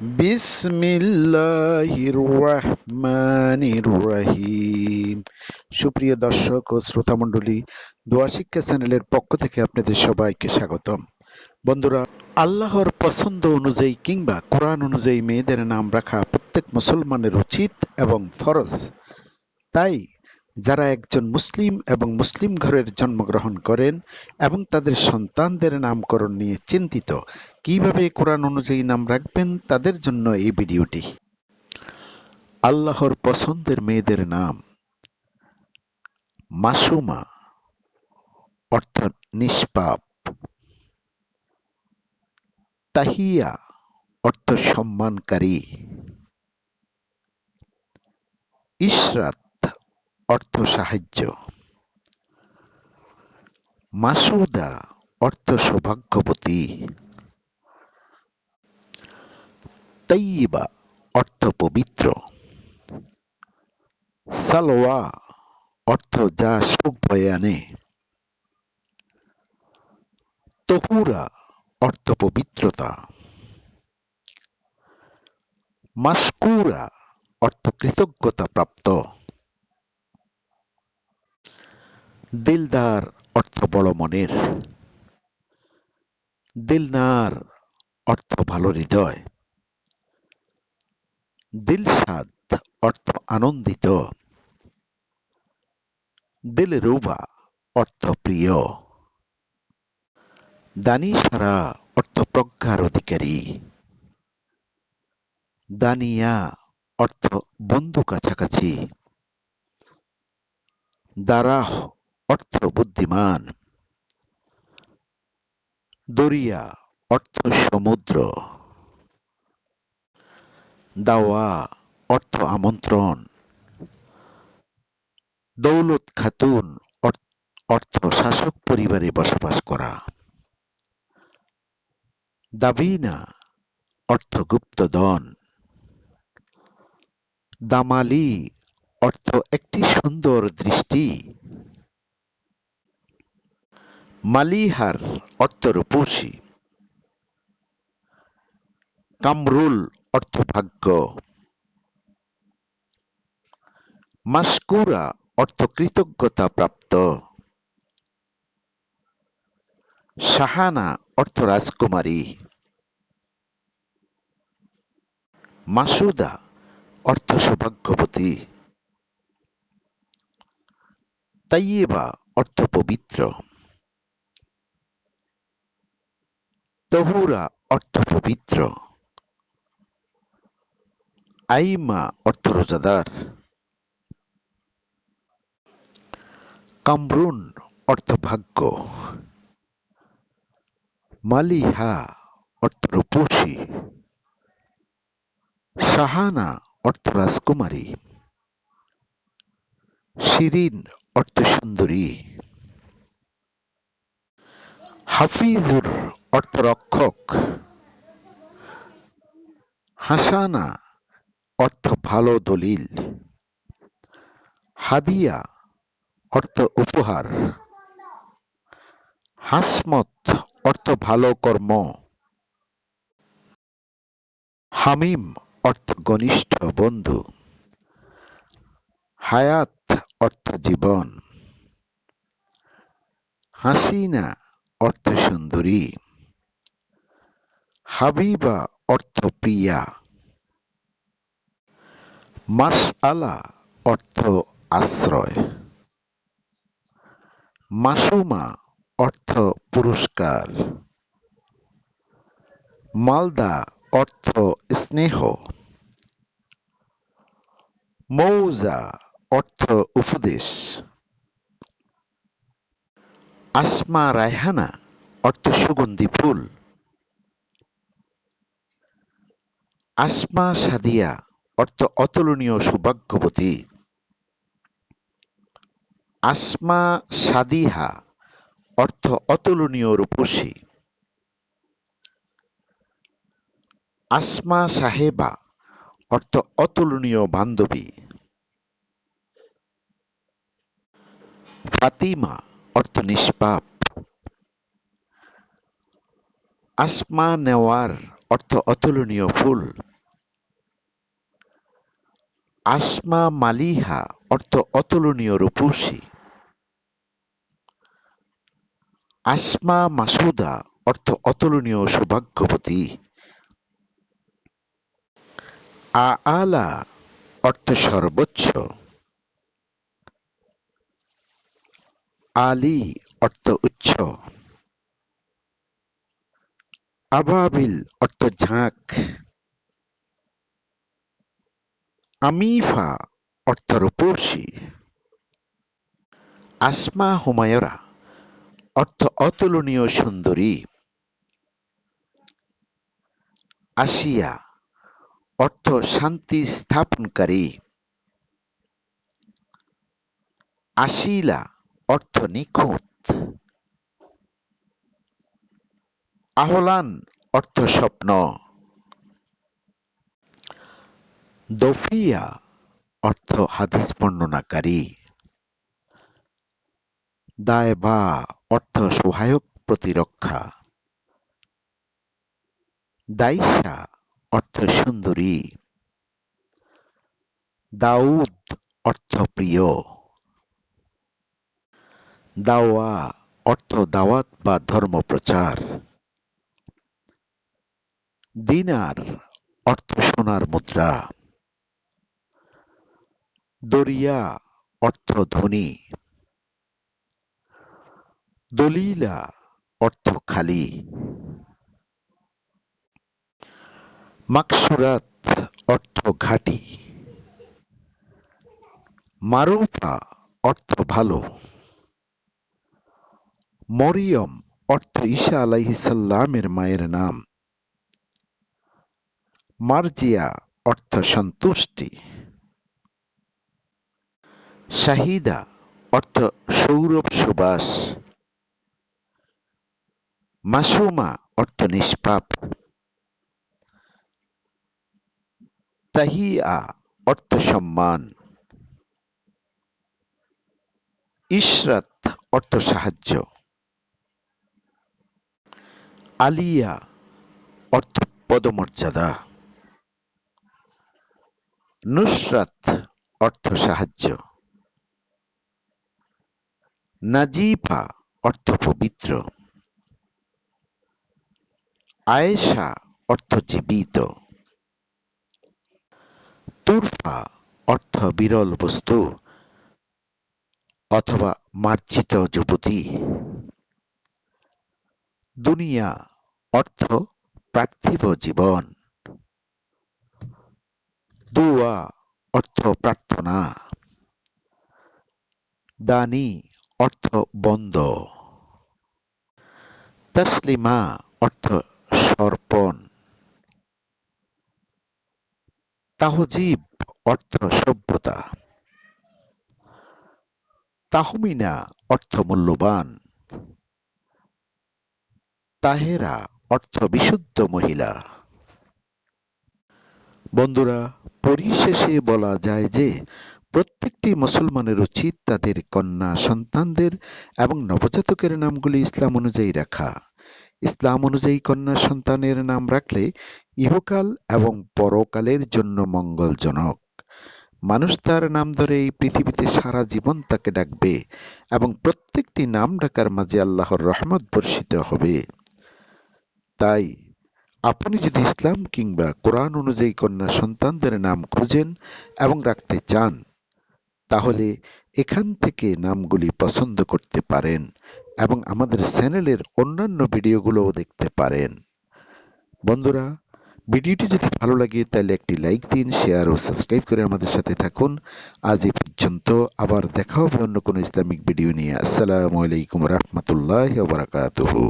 বিসমিল্লাহির রহমানির রহিম সুপ্রিয় দর্শক ও শ্রোতা মণ্ডলী দোয়া শিক্ষা চ্যানেলের পক্ষ থেকে আপনাদের সবাইকে স্বাগতম। বন্ধুরা, আল্লাহর পছন্দ অনুযায়ী কিংবা কোরআন অনুযায়ী মেয়েদের নাম রাখা প্রত্যেক মুসলমানের উচিত এবং ফরজ। তাই যারা একজন মুসলিম এবং মুসলিম ঘরের জন্মগ্রহণ করেন এবং তাদের সন্তানদের নামকরণ নিয়ে চিন্তিত, কীভাবে কোরআন অনুযায়ী নাম রাখবেন তাদের জন্য এই ভিডিওটি। আল্লাহর পছন্দের মেয়েদের নাম মাসুমা, অর্থাৎ নিষ্পাপ। তাহিয়া অর্থ সম্মানকারী। ইশরাত অর্থ সাহায্য মাসুদা অর্থ সৌভাগ্যবতী তৈবা অর্থ পবিত্র সালোয়া অর্থ যা সুখ বয়ে আনে। তহুরা অর্থ পবিত্রতা মাসকুরা অর্থ কৃতজ্ঞতা প্রাপ্ত। দিলদার অর্থ বড় মনের। দিলনার অর্থ ভালো হৃদয়। দিলশাদ অর্থ আনন্দিত। দিলরুবা অর্থ প্রিয়। দানি সারা অর্থ প্রজ্ঞার অধিকারী। দানিয়া অর্থ বন্ধু কাছাকাছি। দারাহ অর্থ বুদ্ধিমান। দরিয়া, অর্থ সমুদ্র। দাওয়া, অর্থ আমন্ত্রণ। দৌলত খাতুন, অর্থ শাসক পরিবারে বসবাস করা। দাবিনা, অর্থ গুপ্তদন দামালি, অর্থ একটি সুন্দর দৃষ্টি। মালিহার অর্থ রূপসী কামরুল অর্থ ভাগ্য মাসকুরা অর্থ কৃতজ্ঞতা প্রাপ্ত শাহানা অর্থ রাজকুমারী মাসুদা অর্থ সৌভাগ্যবতী তাইয়েবা অর্থ পবিত্র তহুরা অর্থ পবিত্র। আইমা অর্থ রোজাদার। কামরুন অর্থ ভাগ্য। মালিহা অর্থ রূপসী। শাহানা অর্থ রাজকুমারী। শিরিন অর্থ সুন্দরী। হাফিজুর অর্থ রক্ষক হাসানা অর্থ ভালো দলিল। হাদিয়া অর্থ উপহার। হাসমত অর্থ ভালো কর্ম। হামিম অর্থ ঘনিষ্ঠ বন্ধু। হায়াত অর্থ জীবন। হাসিনা অর্থ সুন্দরী হাবিবা অর্থ প্রিয়া। মাস আলা অর্থ আশ্রয়। মাসুমা অর্থ পুরস্কার। মালদা অর্থ স্নেহ। মৌজা অর্থ উপদেশ। আসমা রায়হানা, অর্থ সুগন্ধি ফুল। আসমা সাদিয়া, অর্থ অতুলনীয় সৌভাগ্যবতী। আসমা সাদিহা, অর্থ অতুলনীয় রূপসী। আসমা সাহেবা, অর্থ অতুলনীয় বান্ধবী। ফাতিমা অর্থ নিষ্পাপ আসমা নেওয়ার অর্থ অতুলনীয় ফুল। আসমা মালিহা অর্থ অতুলনীয় রূপসী। আসমা মাসুদা অর্থ অতুলনীয় সৌভাগ্যবতী। আলা অর্থ সর্বোচ্চ। আলী অর্থ উচ্চ আবাবিল অর্থ ঝাঁক। আমিফা অর্থ রূপসী আসমা হুমায়রা অর্থ অতুলনীয় সুন্দরী। আসিয়া অর্থ শান্তি স্থাপনকারী। আশিলা অর্থ নিখুঁত আহলান অর্থ স্বপ্ন। দফিয়া অর্থ হাদিস বর্ণনাকারী। দায়বা অর্থ সহায়ক প্রতিরক্ষা। দাইসা অর্থ সুন্দরী। দাউদ অর্থ প্রিয়। দাওয়া অর্থ দাওয়াত বা ধর্ম প্রচার। দিনার অর্থ সোনার মুদ্রা। দরিয়া অর্থ ধনী। দলিলা অর্থ খালি। মাকসুরাত অর্থ ঘাটি। মারুফা অর্থ ভালো। মরিয়ম অর্থ ঈশা আলাইহিসাল্লামের মায়ের নাম। মার্জিয়া অর্থ সন্তুষ্টি। শাহিদা অর্থ সৌরভ সুবাস। মাসুমা অর্থ নিষ্পাপ। তাহিয়া অর্থ সম্মান। ইশরাত অর্থ সাহায্য। আলিয়া অর্থ পদমর্যাদা। নুসরাত অর্থ সাহায্য। নাজিফা অর্থ পবিত্র। আয়েশা অর্থ জীবিত। তুরফা অর্থ বিরল বস্তু অথবা মার্জিত যুবতী। দুনিয়া, অর্থ, পার্থিব জীবন। দুয়া, অর্থ প্রার্থনা। দানি, অর্থ বন্ধ। তসলিমা, অর্থ সর্পণ। তাহজিব, অর্থ সভ্যতা। তাহমিনা, অর্থ মূল্যবান। তাহেরা অর্থ বিশুদ্ধ মহিলা। বন্ধুরা, পরিশেষে বলা যায় যে, প্রত্যেকটি মুসলমানের উচিত তাদের কন্যা সন্তানদের এবং নবজাতকের নামগুলি ইসলাম অনুযায়ী রাখা। ইসলাম অনুযায়ী কন্যা সন্তানের নাম রাখলে ইহকাল এবং পরকালের জন্য মঙ্গলজনক। মানুষ তার নাম ধরে এই পৃথিবীতে সারা জীবন তাকে ডাকবে এবং প্রত্যেকটি নাম ডাকার মাঝে আল্লাহর রহমত বর্ষিত হবে। তাই আপনি যদি ইসলাম কিংবা কোরআন অনুযায়ী কন্যা সন্তানদের নাম খুঁজেন এবং রাখতে চান, তাহলে এখান থেকে নামগুলি পছন্দ করতে পারেন এবং আমাদের চ্যানেলের অন্যান্য ভিডিওগুলোও দেখতে পারেন। বন্ধুরা, ভিডিওটি যদি ভালো লাগে, তাহলে একটি লাইক দিন, শেয়ার ও সাবস্ক্রাইব করে আমাদের সাথে থাকুন। আজ এ পর্যন্ত, আবার দেখা হবে অন্য কোনো ইসলামিক ভিডিও নিয়ে। আসসালামু আলাইকুম রহমতুল্লাহ বারাকাতুহু।